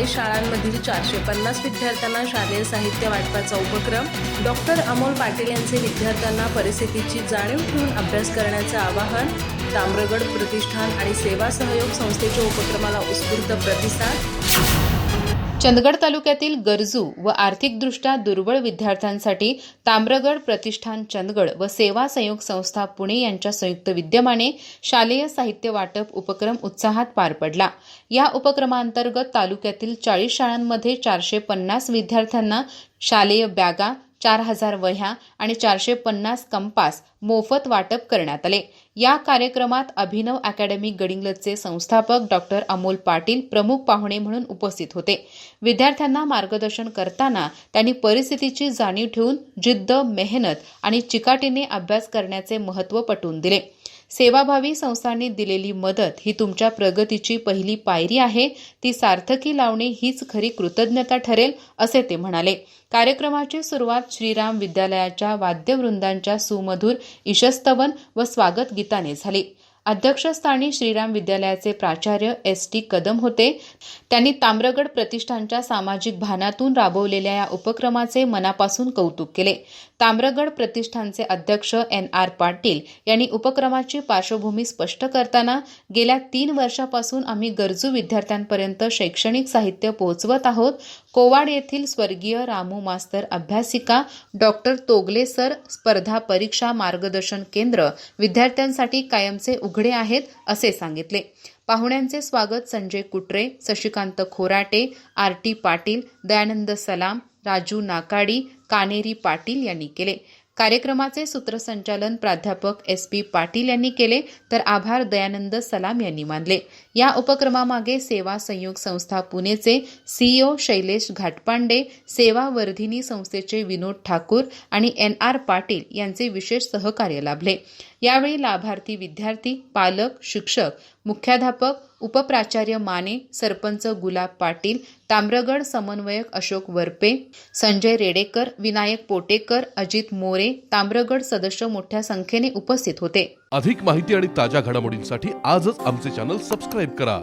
चाळीस शाळांमधील चारशे पन्नास विद्यार्थ्यांना शालेय साहित्य वाटपाचा उपक्रम. डॉक्टर अमोल पाटील यांचे विद्यार्थ्यांना परिस्थितीची जाणीव ठेवून अभ्यास करण्याचे आवाहन. ताम्रगड प्रतिष्ठान आणि सेवा सहयोग संस्थेच्या उपक्रमाला उत्स्फूर्त प्रतिसाद. चंदगड तालुक्यातील गरजू व आर्थिकदृष्ट्या दुर्बळ विद्यार्थ्यांसाठी ताम्रगड प्रतिष्ठान चंदगड व सेवा संयोग संस्था पुणे यांच्या संयुक्त विद्यमाने शालेय साहित्य वाटप उपक्रम उत्साहात पार पडला. या उपक्रमांतर्गत तालुक्यातील चाळीस शाळांमध्ये चारशे पन्नास विद्यार्थ्यांना शालेय बॅगा चार हजार वह्या आणि चारशे पन्नास कंपास मोफत वाटप करण्यात आले. या कार्यक्रमात अभिनव अकॅडमी गडिंगलचे संस्थापक डॉक्टर अमोल पाटील प्रमुख पाहुणे म्हणून उपस्थित होते. विद्यार्थ्यांना मार्गदर्शन करताना त्यांनी परिस्थितीची जाणीव ठेवून जिद्द मेहनत आणि चिकाटीने अभ्यास करण्याचे महत्त्व पटवून दिले. सेवाभावी संस्थांनी दिलेली मदत ही तुमच्या प्रगतीची पहिली पायरी आहे. ती सार्थकी लावणे हीच खरी कृतज्ञता ठरेल असे ते म्हणाले. कार्यक्रमाची सुरुवात श्रीराम विद्यालयाच्या वाद्यवृंदांच्या सुमधुर ईशस्तवन व स्वागत गीताने झाली. अध्यक्षस्थानी श्रीराम विद्यालयाचे प्राचार्य एस टी कदम होते. त्यांनी ताम्रगड प्रतिष्ठानच्या सामाजिक भानातून राबवलेल्या या उपक्रमाचे मनापासून कौतुक केले. ताम्रगड प्रतिष्ठानचे अध्यक्ष एन आर पाटील यांनी उपक्रमाची पार्श्वभूमी स्पष्ट करताना गेल्या तीन वर्षापासून आम्ही गरजू विद्यार्थ्यांपर्यंत शैक्षणिक साहित्य पोहोचवत आहोत. कोवाड येथील स्वर्गीय रामू मास्तर अभ्यासिका डॉक्टर तोगले सर स्पर्धा परीक्षा मार्गदर्शन केंद्र विद्यार्थ्यांसाठी कायमचे उघडे आहेत असे सांगितले. पाहुण्यांचे स्वागत संजय कुट्रे शशिकांत खोराटे आर टी पाटील दयानंद सलाम राजू नाकाडी कानेरी पाटील यांनी केले. कार्यक्रमाचे सूत्रसंचालन प्राध्यापक एस पी पाटील यांनी केले तर आभार दयानंद सलाम यांनी मानले. या उपक्रमामागे सेवा संयोग संस्था पुणेचे सीईओ शैलेश घाटपांडे सेवा वर्धिनी संस्थेचे विनोद ठाकूर आणि एन आर पाटील यांचे विशेष सहकार्य लाभले. यावेळी लाभार्थी विद्यार्थी पालक शिक्षक मुख्याध्यापक उपप्राचार्य माने सरपंच गुलाब पाटील ताम्रगड समन्वयक अशोक वरपे संजय रेडेकर विनायक पोटेकर अजित मोरे ताम्रगड सदस्य मोठ्या संख्येने उपस्थित होते. अधिक माहिती आणि ताज्या घडामोडींसाठी आजच आमचे चॅनल सबस्क्राईब करा.